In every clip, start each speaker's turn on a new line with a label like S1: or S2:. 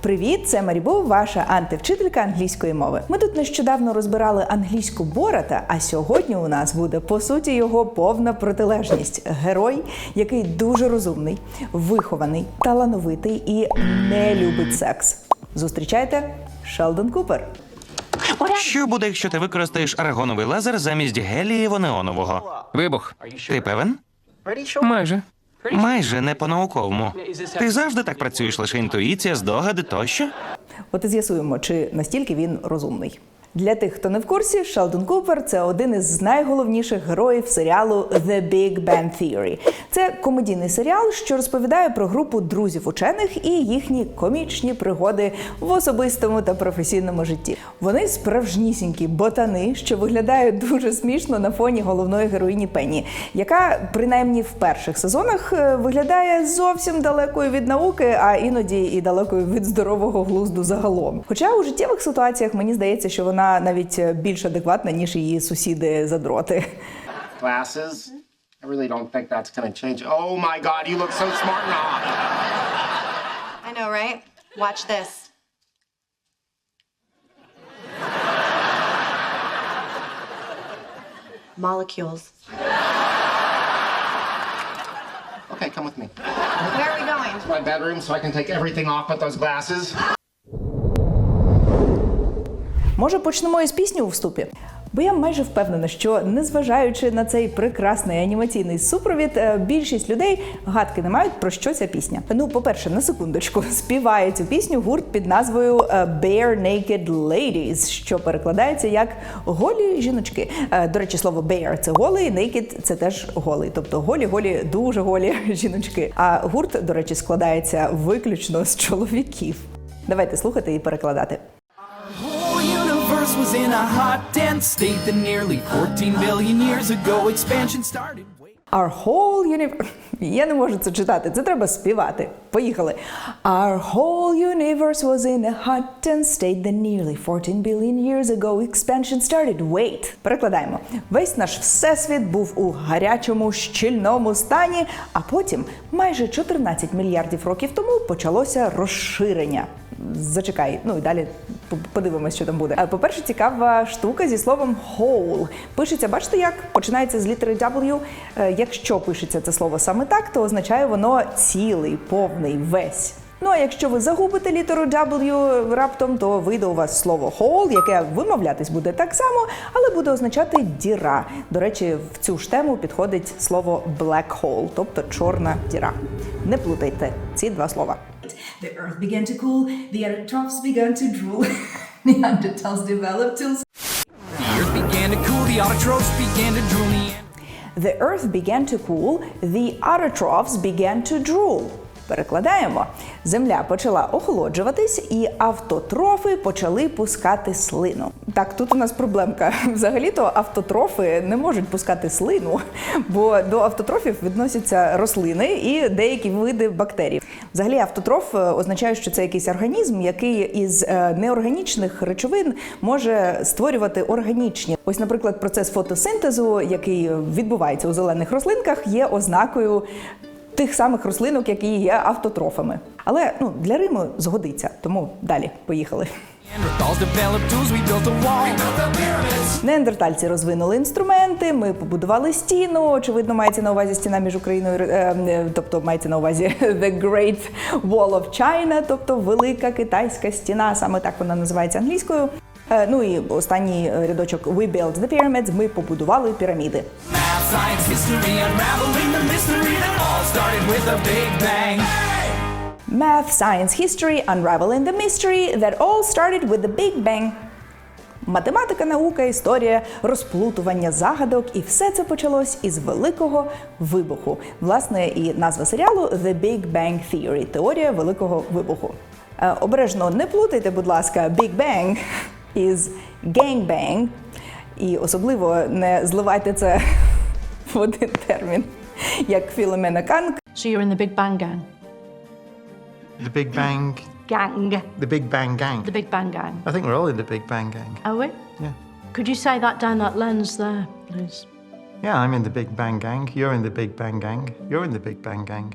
S1: Привіт, це Марібу, ваша антивчителька англійської мови. Ми тут нещодавно розбирали англійську Бората, а сьогодні у нас буде по суті його повна протилежність. Герой, який дуже розумний, вихований, талановитий і не любить секс. Зустрічайте Шелдон Купер.
S2: Що буде, якщо ти використаєш аргоновий лазер замість гелієво-неонового?
S3: Вибух.
S2: Ти певен?
S3: Майже.
S2: Майже не по-науковому. Ти завжди так працюєш, лише інтуїція, здогади тощо?
S1: От і з'ясуємо, чи настільки він розумний. Для тих, хто не в курсі, Шелдон Купер це один із найголовніших героїв серіалу The Big Bang Theory. Це комедійний серіал, що розповідає про групу друзів учених і їхні комічні пригоди в особистому та професійному житті. Вони справжнісінькі ботани, що виглядають дуже смішно на фоні головної героїні Пенні, яка принаймні в перших сезонах е, виглядає зовсім далекою від науки, а іноді і далекою від здорового глузду загалом. Хоча у життєвих ситуаціях мені здається, що вона навіть е, більш адекватна ніж її сусіди задроти.
S4: glasses. I really don't think that's going to change. Oh my God, you look so smart now.
S5: I know, right? Watch this. Molecules.
S4: Okay, come with me.
S5: Where are we going?
S4: My bedroom so I can take everything off but those glasses.
S1: Може, почнемо із пісні у вступі? Бо я майже впевнена, що незважаючи на цей прекрасний анімаційний супровід, е, більшість людей гадки не мають про що ця пісня. Ну, по-перше, на секундочку, співає цю пісню гурт під назвою е, Bare Naked Ladies, що перекладається як голі жіночки. Е, До речі, слово bare – це голий, naked – це теж голий, тобто голі, голі, дуже голі жіночки. А гурт, до речі, складається виключно з чоловіків. Давайте слухати і перекладати.
S6: whole universe was in a hot, dense state that nearly 14 billion years ago expansion started. Wait.
S1: Our whole universe... Я не можу це читати, це треба співати. Поїхали. Our whole universe was in a hot dense state that nearly 14 billion years ago expansion started. Wait. Перекладаємо. Весь наш всесвіт був у гарячому, щільному стані, а потім, майже 14 мільярдів років тому, почалося розширення. Зачекай, ну і далі подивимось, що там буде. Е, По-перше, цікава штука зі словом whole. Пишеться, бачите, як починається з літери W. Е, Якщо пишеться це слово саме так, то означає воно цілий, повний, весь. Ну а якщо ви загубите літеру W раптом, то вийде у вас слово whole, яке вимовлятись буде так само, але буде означати діра. До речі, в цю ж тему підходить слово black hole, тобто чорна діра. Не плутайте ці два слова.
S7: The earth began to cool, the autotrophs began to drool, Neanderthals developed till
S6: The earth began to cool, the autotrophs began to drool.
S1: The earth began to cool, the autotrophs began to drool. Перекладаємо. Земля почала охолоджуватись, і автотрофи почали пускати слину. Так, тут у нас проблемка. Взагалі-то автотрофи не можуть пускати слину, бо до автотрофів відносяться рослини і деякі види бактерій. Взагалі, автотроф е, означає, що це якийсь організм, який із е, неорганічних речовин може створювати органічні. Ось, наприклад, процес фотосинтезу, який відбувається у зелених рослинках, є ознакою. Тих самих рослинок, які є автотрофами. Але ну для Риму згодиться, тому далі поїхали. Неандертальці розвинули інструменти. Ми побудували стіну. Очевидно, мається на увазі стіна між Україною, е, е, тобто мається на увазі The Great Wall of China, тобто велика китайська стіна. Саме так вона називається англійською. Е, Ну і останній рядочок We built the pyramids. Ми побудували піраміди.
S6: Science, history, unraveling the mystery that all started with a big bang.
S1: Math, science, history, unraveling the mystery that all started with the Big Bang. Математика, наука, історія, розплутування загадок, і все це почалось із великого вибуху. Власне, і назва серіалу The Big Bang Theory – теорія великого вибуху. Е, Обережно не плутайте, будь ласка, Big Bang із Gangbang. І особливо не зливайте це в один термін, як Філомена Канг
S8: So you're in the Big Bang Gang.
S9: The Big Bang,
S8: Gang.
S9: the Big Bang Gang.
S8: The Big Bang Gang.
S9: I think we're all in the Big Bang Gang.
S8: Are we?
S9: Yeah.
S8: Could you say that down that lens there, please?
S9: Yeah, I'm in the Big Bang Gang. You're in the Big Bang Gang. You're in the Big Bang Gang.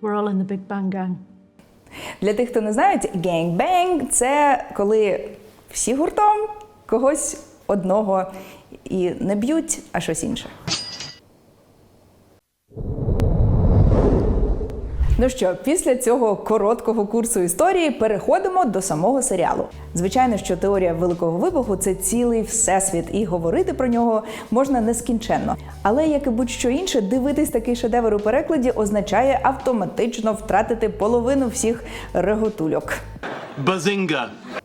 S8: We're all in the Big Bang Gang.
S1: Для тих, хто не знають, генг-бенг – це коли всі гуртом когось одного і не б'ють, а щось інше. Ну що, після цього короткого курсу історії переходимо до самого серіалу. Звичайно, що теорія великого вибуху це цілий всесвіт, і говорити про нього можна нескінченно. Але як і будь-що інше, дивитись такий шедевр у перекладі означає автоматично втратити половину всіх реготульок.
S3: Bazinga.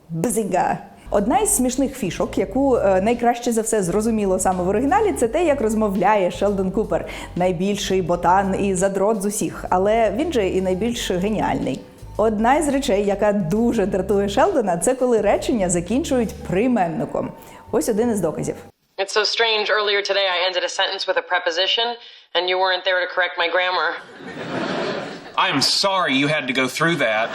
S1: Бзига. Одна із смішних фішок, яку е, найкраще за все зрозуміло саме в оригіналі, це те, як розмовляє Шелдон Купер, найбільший ботан і задрот з усіх, але він же і найбільш геніальний. Одна із речей, яка дуже дратує Шелдона, це коли речення закінчують прийменником. Ось один із доказів.
S10: It's so strange. Earlier today, I ended a sentence with a preposition, and you weren't there to correct my grammar.
S3: I'm sorry you had to go through that.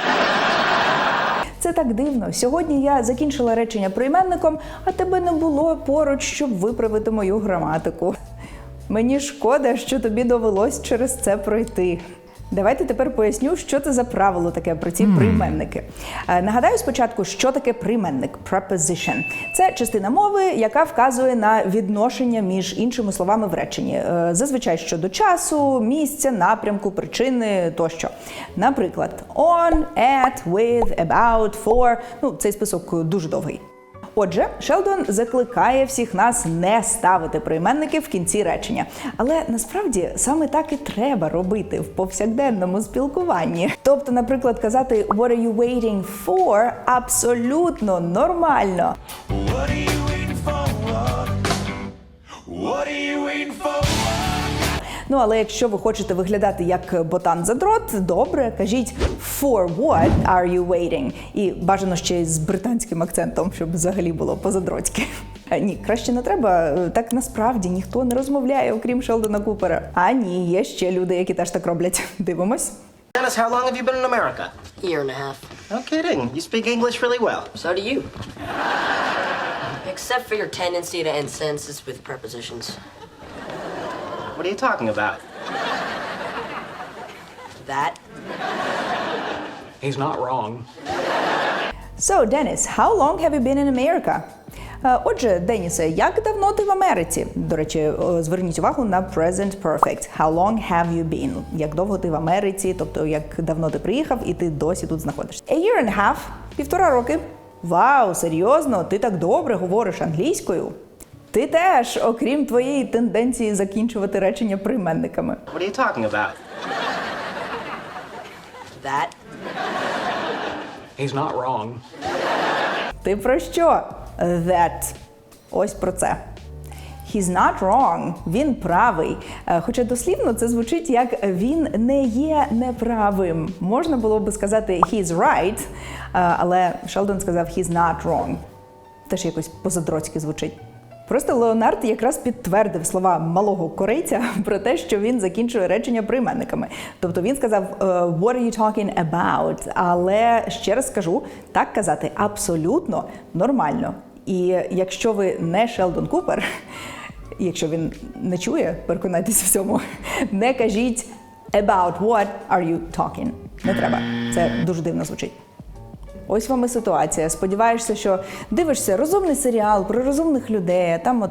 S1: Це так дивно. Сьогодні я закінчила речення прийменником, а тебе не було поруч, щоб виправити мою граматику. Мені шкода, що тобі довелось через це пройти. Давайте тепер поясню, що це за правило таке про ці прийменники. Е, Нагадаю спочатку, що таке прийменник preposition. Це частина мови, яка вказує на відношення між іншими словами в реченні, Е, зазвичай щодо часу, місця, напрямку, причини тощо. Наприклад, on, at, with, about, for. Ну, цей список дуже довгий. Отже, Шелдон закликає всіх нас не ставити прийменники в кінці речення. Але насправді саме так і треба робити в повсякденному спілкуванні. Тобто, наприклад, казати «What are you waiting for» абсолютно нормально. Ну але якщо ви хочете виглядати як ботан задрот, добре, кажіть «For what are you waiting?» І бажано ще й з британським акцентом, щоб взагалі було позадротськи. Е, Ні, краще не треба. Так насправді ніхто не розмовляє, окрім Шелдона Купера. А ні, є ще люди, які теж так роблять. Дивимось.
S4: Dennis, how long have you been in America?
S10: Year and a half.
S4: No kidding. You speak English really well.
S10: So do you. Except for your tendency to end sentences with prepositions.
S4: What are you talking about?
S10: That.
S3: He's not wrong.
S1: So, Dennis, how long have you been in America? Е, Отже, Денісе, як давно ти в Америці? До речі, е, зверніть увагу на present perfect. How long have you been? Як довго ти в Америці, тобто як давно ти приїхав і ти досі тут знаходишся. A year and a half – півтора роки. Вау, серйозно, ти так добре говориш англійською. Ти теж, окрім твоєї тенденції закінчувати речення прийменниками.
S4: What are you talking about?
S10: That.
S3: He's not wrong.
S1: Ти про що? That. Ось про це. He's not wrong. Він правий. Е, Хоча дослівно це звучить як він не є неправим. Можна було би сказати he's right, е, але Шелдон сказав he's not wrong. Теж якось позадроцьки звучить. Просто Леонард якраз підтвердив слова малого корейця про те, що він закінчує речення прийменниками. Тобто він сказав е, «What are you talking about?» Але ще раз скажу, так казати абсолютно нормально. І якщо ви не Шелдон Купер, якщо він не чує, переконайтеся в цьому, не кажіть «About what are you talking?» Не треба. Це дуже дивно звучить. Ось вам і ситуація. Сподіваєшся, що дивишся розумний серіал про розумних людей, а там от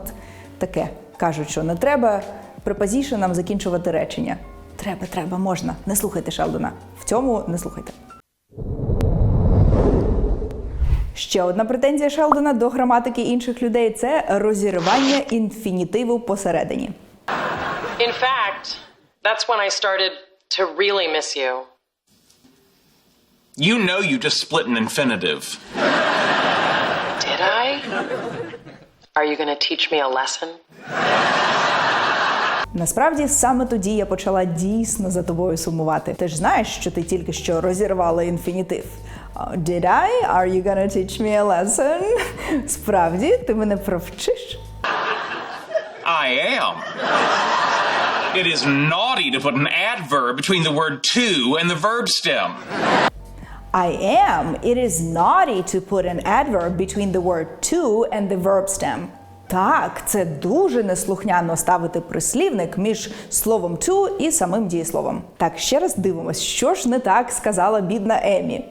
S1: таке кажуть, що не треба препозішенам закінчувати речення. Треба, треба, можна. Не слухайте Шелдона. В цьому не слухайте. Ще одна претензія Шелдона до граматики інших людей це розірвання інфінітиву посередині.
S10: In fact, that's when I started to really miss you.
S3: You know you just split an infinitive.
S10: Did I? Are you to teach me a lesson?
S1: Насправді саме тоді я почала дійсно за тобою сумувати. Ти ж знаєш, що ти тільки що розірвала інфінітив. Uh, Did I? Are you gonna teach me a lesson? Справді, ти мене провчиш?
S3: I am. It is naughty to put an adverb between the word to and the verb stem.
S1: I am. It is naughty to put an adverb between the word to and the verb stem. Так, це дуже неслухняно ставити прислівник між словом to і самим дієсловом. Так, ще раз дивимось, що ж не так сказала бідна Емі.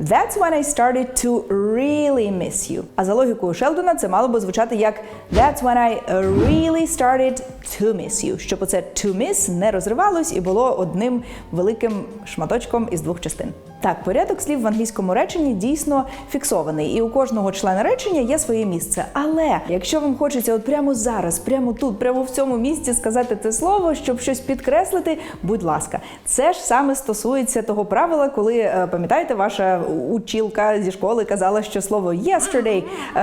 S1: That's when I started to really miss you. А за логікою Шелдона це мало би звучати як That's when I really started to miss you. Щоб оце to miss не розривалось і було одним великим шматочком із двох частин. Так, порядок слів в англійському реченні дійсно фіксований, і у кожного члена речення є своє місце. Але якщо вам хочеться от прямо зараз, прямо тут, прямо в цьому місці сказати це слово, щоб щось підкреслити, будь ласка, це ж саме стосується того правила, коли е, пам'ятаєте, ваша учілка зі школи казала, що слово yesterday, е,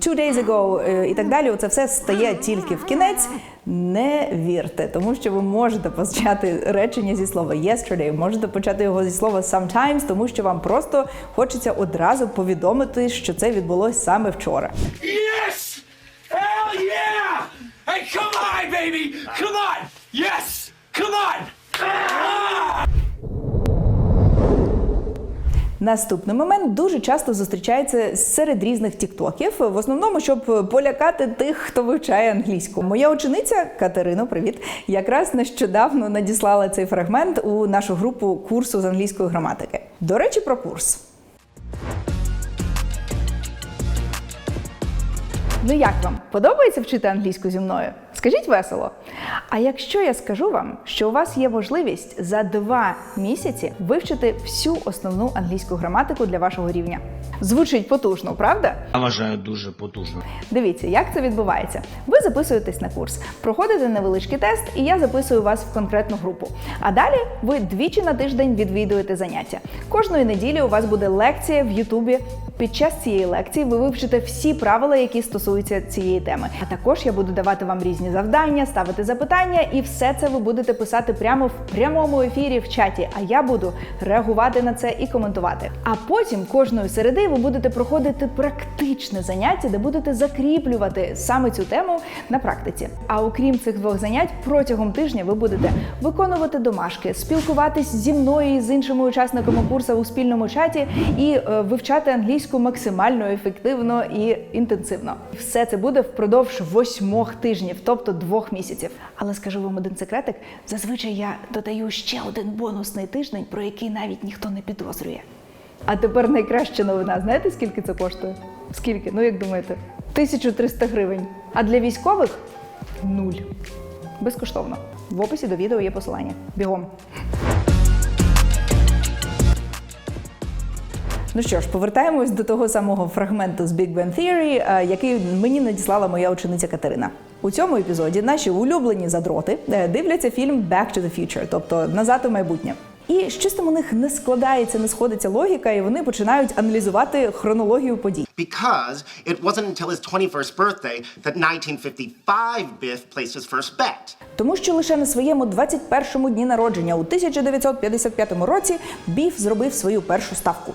S1: two days ago е, і так далі. Це все стає тільки в кінець. Не вірте, тому що ви можете почати речення зі слова yesterday, можете почати його зі слова sometimes, тому що вам просто хочеться одразу повідомити, що це відбулось саме вчора.
S6: Yes! Hell yeah! Hey, come on, baby! Come on! Yes! Come on!
S1: Наступний момент дуже часто зустрічається серед різних тіктоків, в основному, щоб полякати тих, хто вивчає англійську. Моя учениця Катерина, привіт, якраз нещодавно надіслала цей фрагмент у нашу групу курсу з англійської граматики. До речі, про курс. Ну як вам подобається вчити англійську зі мною? Скажіть весело. А якщо я скажу вам, що у вас є можливість за два місяці вивчити всю основну англійську граматику для вашого рівня? Звучить потужно, правда?
S11: Я вважаю дуже потужно.
S1: Дивіться, як це відбувається. Ви записуєтесь на курс, проходите невеличкий тест, і я записую вас в конкретну групу. А далі ви двічі на тиждень відвідуєте заняття. Кожної неділі у вас буде лекція в Ютубі. Під час цієї лекції ви вивчите всі правила, які стосуються цієї теми. А також я буду давати вам різні завдання, ставити запитання, і все це ви будете писати прямо в прямому ефірі в чаті. А я буду реагувати на це і коментувати. А потім кожної середи ви будете проходити практичне заняття, де будете закріплювати саме цю тему на практиці. А окрім цих двох занять, протягом тижня ви будете виконувати домашки, спілкуватись зі мною і з іншими учасниками курсу у спільному чаті і е, вивчати англійську максимально ефективно і інтенсивно. Все це буде впродовж восьмох тижнів, тобто двох місяців. Але скажу вам один секретик: зазвичай я додаю ще один бонусний тиждень, про який навіть ніхто не підозрює. А тепер найкраща новина. Знаєте, скільки це коштує? Скільки? Ну як думаєте? 1300 гривень. А для військових нуль. Безкоштовно. В описі до відео є посилання. Бігом. Ну що ж, повертаємось до того самого фрагменту з Big Bang Theory, е, який мені надіслала моя учениця Катерина. У цьому епізоді наші улюблені задроти е, дивляться фільм Back to the Future, тобто назад у майбутнє. І щось там у них не складається, не сходиться логіка, і вони починають аналізувати хронологію подій.
S4: Because it wasn't until his 21st birthday that 1955 Biff placed his first bet.
S1: Тому що лише на своєму 21-му дні народження у 1955 році Біф зробив свою першу ставку.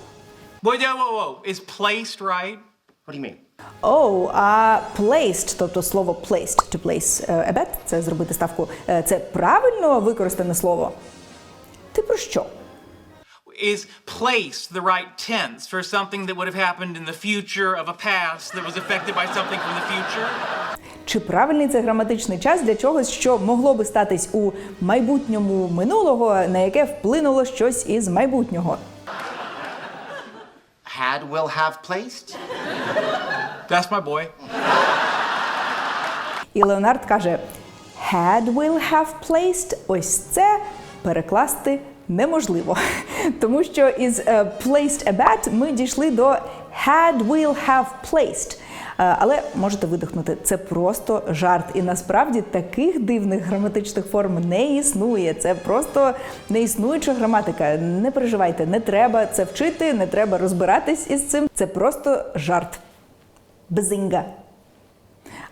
S6: Whoa, whoa, whoa. Is placed right?
S4: What do you mean?
S1: Оу, а placed, тобто слово placed, to place е, a bet, це зробити ставку, е, це правильно використане слово? Ти про що?
S6: Is placed the right tense for something that would have happened in the future of a past that was affected by something from the future?
S1: Чи правильний це граматичний час для чогось, що могло би статись у майбутньому минулого, на яке вплинуло щось із майбутнього?
S4: Had will have placed?
S6: That's my boy.
S1: І Леонард каже: had will have placed, ось це перекласти неможливо. Тому що із е, placed a bet ми дійшли до had will have placed. Е, Але можете видихнути, це просто жарт. І насправді таких дивних граматичних форм не існує. Це просто неіснуюча граматика. Не переживайте, не треба це вчити, не треба розбиратись із цим. Це просто жарт. Безинга.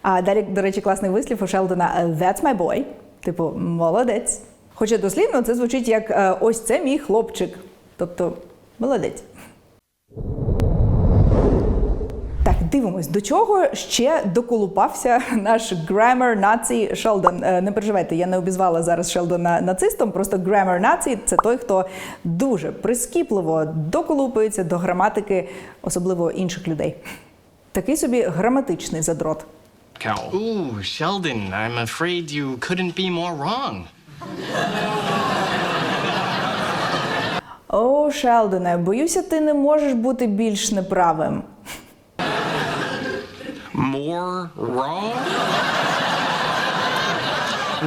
S1: А далі, до речі, класний вислів у Шелдона That's my boy. Типу, молодець. Хоча дослівно це звучить як е, ось це мій хлопчик. Тобто, молодець. Дивимось, до чого ще доколупався наш грамер націй Шелдон. Е, Не переживайте, я не обізвала зараз Шелдона нацистом. Просто грамер націй це той, хто дуже прискіпливо доколупується до граматики, особливо інших людей. Такий собі граматичний задрот.
S12: Ooh, Sheldon, I'm afraid you couldn't be more wrong.
S1: О, Шелдоне, боюся, ти не можеш бути більш неправим.
S13: More wrong?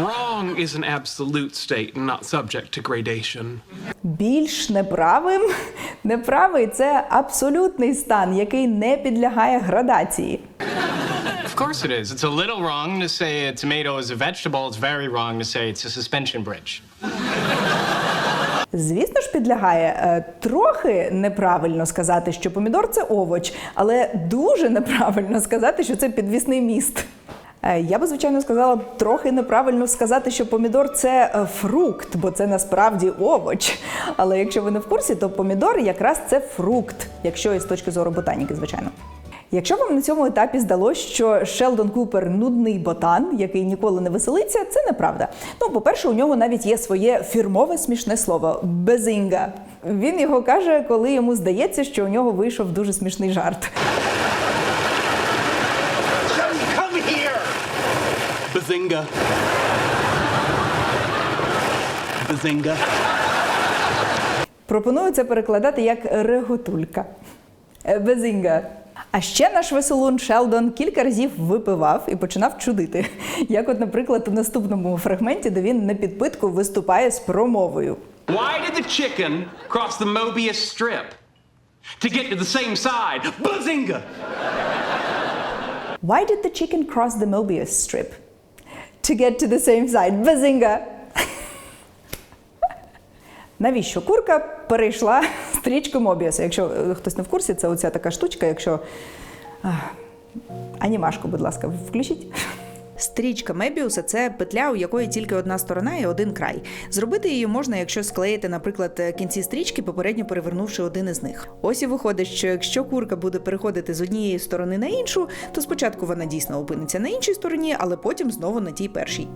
S13: Wrong is an absolute state and not subject to gradation.
S1: Більш неправим? Неправий це абсолютний стан, який не підлягає градації.
S12: Of course it is. It's a little wrong to say a tomato is a vegetable. It's very wrong to say it's a suspension bridge.
S1: Звісно ж, підлягає Е, трохи неправильно сказати, що помідор це овоч, але дуже неправильно сказати, що це підвісний міст. Е, Я би, звичайно, сказала трохи неправильно сказати, що помідор це е, фрукт, бо це насправді овоч. Але якщо ви не в курсі, то помідор якраз це фрукт, якщо із точки зору ботаніки, звичайно. Якщо вам на цьому етапі здалось, що Шелдон Купер нудний ботан, який ніколи не веселиться, це неправда. Ну, по-перше, у нього навіть є своє фірмове смішне слово безінга. Він його каже, коли йому здається, що у нього вийшов дуже смішний жарт.
S4: Come here!
S13: Bazinga. Bazinga.
S1: Пропоную це перекладати як реготулька. Безінга. А ще наш веселун Шелдон кілька разів випивав і починав чудити. Як, от, наприклад, у наступному фрагменті, де він на підпитку виступає з промовою.
S13: Why did the chicken cross the Mobius strip? To get to the same side. Bazinga!
S1: Why did the chicken cross the Mobius strip? To get to the same side. Базинга! Навіщо курка перейшла стрічку Мобіуса? Якщо е, хтось не в курсі, це оця така штучка, якщо. Анімашку, будь ласка, включіть. Стрічка Мебіуса це петля, у якої тільки одна сторона і один край. Зробити її можна, якщо склеїти, наприклад, кінці стрічки, попередньо перевернувши один із них. Ось і виходить, що якщо курка буде переходити з однієї сторони на іншу, то спочатку вона дійсно опиниться на іншій стороні, але потім знову на тій першій.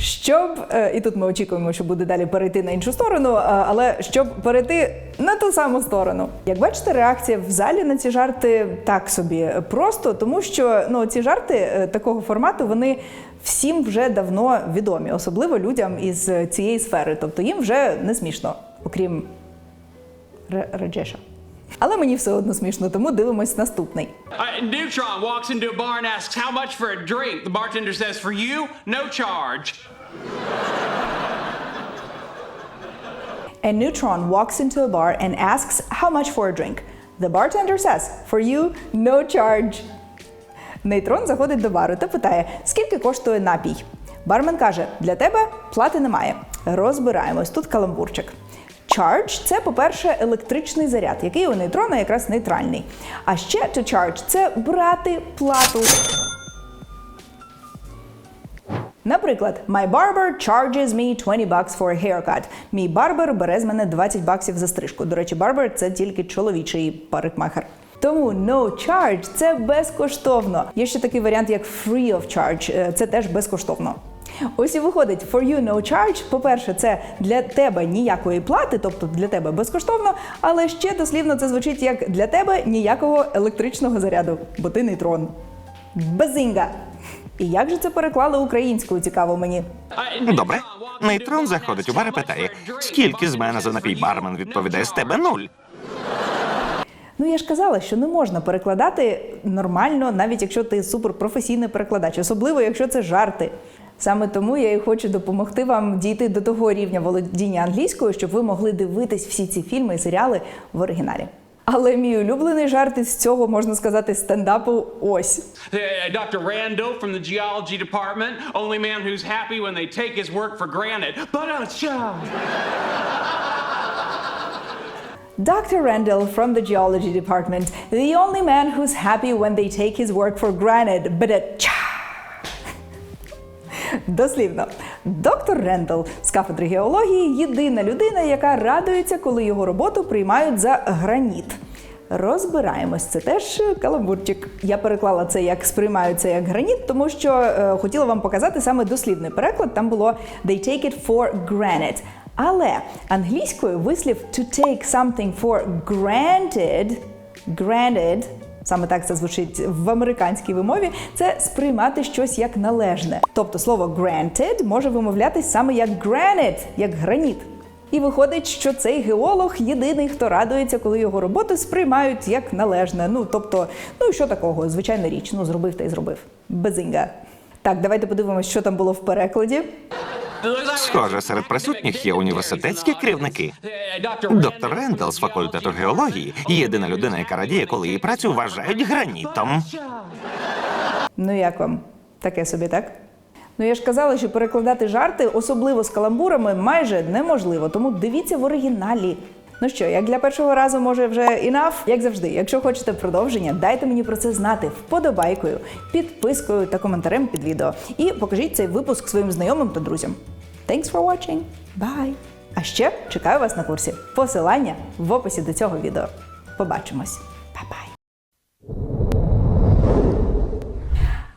S1: Щоб е, і тут ми очікуємо, що буде далі перейти на іншу сторону, е, але щоб перейти на ту саму сторону. Як бачите, реакція в залі на ці жарти так собі просто, тому що ну ці жарти е, такого формату вони всім вже давно відомі, особливо людям із цієї сфери. Тобто їм вже не смішно, окрім Реджеша. Але мені все одно смішно, тому дивимось наступний.
S13: Uh, Neutron walks into a bar and asks how much for a drink. The bartender says, For you, no charge.
S1: A neutron walks into a bar and asks how much for a drink. The bartender says, For you, no charge. Нейтрон заходить до бару та питає, скільки коштує напій. Бармен каже: для тебе плати немає. Розбираємось. Тут каламбурчик. Charge – це, по-перше, електричний заряд, який у нейтрона якраз нейтральний. А ще to charge – це брати плату. Наприклад, my barber charges me 20 bucks for a haircut. Мій барбер бере з мене 20 баксів за стрижку. До речі, барбер це тільки чоловічий парикмахер. Тому no charge – це безкоштовно. Є ще такий варіант, як free of charge. е, Це теж безкоштовно. Ось і виходить, for you no charge. По-перше, це для тебе ніякої плати, тобто для тебе безкоштовно, але ще дослівно це звучить як для тебе ніякого електричного заряду, бо ти нейтрон. Базинга! І як же це переклали українською? Цікаво мені.
S2: Добре. Нейтрон заходить у бар і питає, скільки з мене за напій бармен відповідає з тебе нуль.
S1: Ну я ж казала, що не можна перекладати нормально, навіть якщо ти суперпрофесійний перекладач, особливо якщо це жарти. Саме тому я і хочу допомогти вам дійти до того рівня володіння англійською, щоб ви могли дивитись всі ці фільми і серіали в оригіналі. Але мій улюблений жарт із цього можна сказати стендапу ось.
S13: Uh, Dr. Randall from the geology department, only man who's happy when they take his work for granted. But uh.
S1: Dr. Randall from the geology department, the only man who's happy when they take his work for granted, but a cha. Дослівно, доктор Рендал з кафедри геології єдина людина, яка радується, коли його роботу приймають за граніт. Розбираємось, це теж каламбурчик. Я переклала це як сприймають це як граніт, тому що е, хотіла вам показати саме дослівний переклад. Там було they take it for granted. Але англійською вислів to take something for granted, granted саме так це звучить в американській вимові, це сприймати щось як належне. Тобто слово granted може вимовлятись саме як granite, як граніт. І виходить, що цей геолог єдиний, хто радується, коли його роботи сприймають як належне. Ну тобто, ну і що такого? Звичайна річ, ну зробив та й зробив. Безінга. Так, давайте подивимось, що там було в перекладі.
S2: Схоже, серед присутніх є університетські керівники. Доктор Рендал з факультету геології єдина людина, яка радіє, коли її працю вважають гранітом.
S1: Ну як вам? Таке собі, так? Ну я ж казала, що перекладати жарти, особливо з каламбурами, майже неможливо, тому дивіться в оригіналі. Ну що, як для першого разу, може вже enough? Як завжди, якщо хочете продовження, дайте мені про це знати вподобайкою, підпискою та коментарем під відео. І покажіть цей випуск своїм знайомим та друзям. Thanks for watching. Bye! А ще чекаю вас на курсі. Посилання в описі до цього відео. Побачимось. Бай-бай!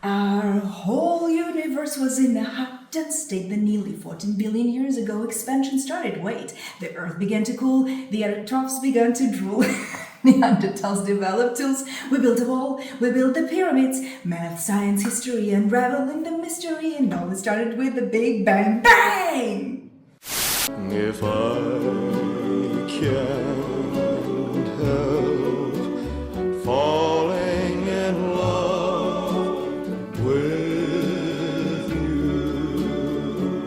S7: Our whole universe was in a dense state that nearly 14 billion years ago expansion started. Wait, the Earth began to cool, the autotrophs began to drool. Neanderthals developed tools. We built a wall, we built the pyramids. Math, science, history, unraveling the mystery. And all it started with the Big Bang. Bang!
S14: If I can